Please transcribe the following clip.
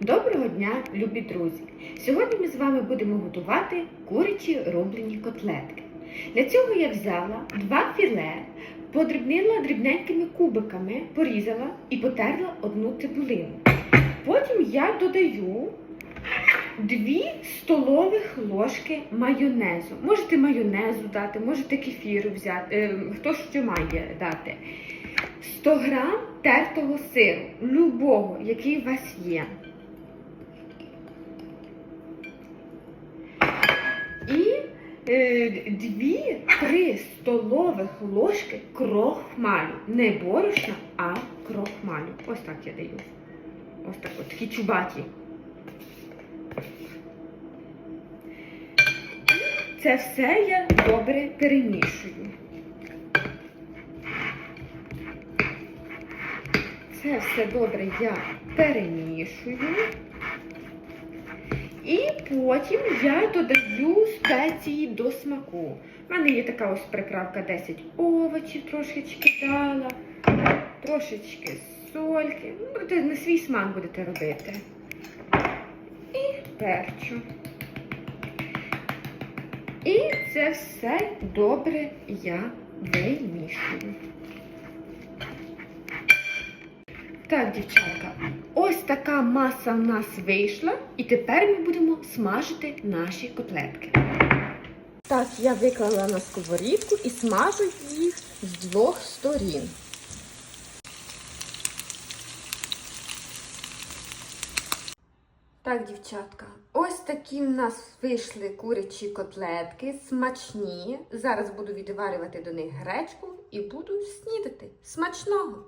Доброго дня, любі друзі! Сьогодні ми з вами будемо готувати курячі рублені котлетки. Для цього я взяла два філе, подрібнила дрібненькими кубиками, порізала і потерла одну цибулину. Потім я додаю 2 столових ложки майонезу. Можете майонезу дати, можете кефіру взяти, е, хто що має дати. 100 грам тертого сиру, любого, який у вас є. 2-3 столових ложки крохмалю. Не борошна, а крохмалю. Ось так я даю. Ось так от, такі чубаті. Це все я добре перемішую. Це все добре я перемішую. І потім я додаю спеції до смаку. У мене є така ось приправка 10 овочів, трошечки дала, трошечки сольки. Ну, на свій смак будете робити. І перчу. І це все добре я вимішую. Так, дівчатка, ось така маса в нас вийшла, і тепер ми будемо смажити наші котлетки. Так, я виклала на сковорідку і смажу їх з двох сторін. Так, дівчатка, ось такі в нас вийшли курячі котлетки, смачні. Зараз буду відварювати до них гречку і буду снідати. Смачного!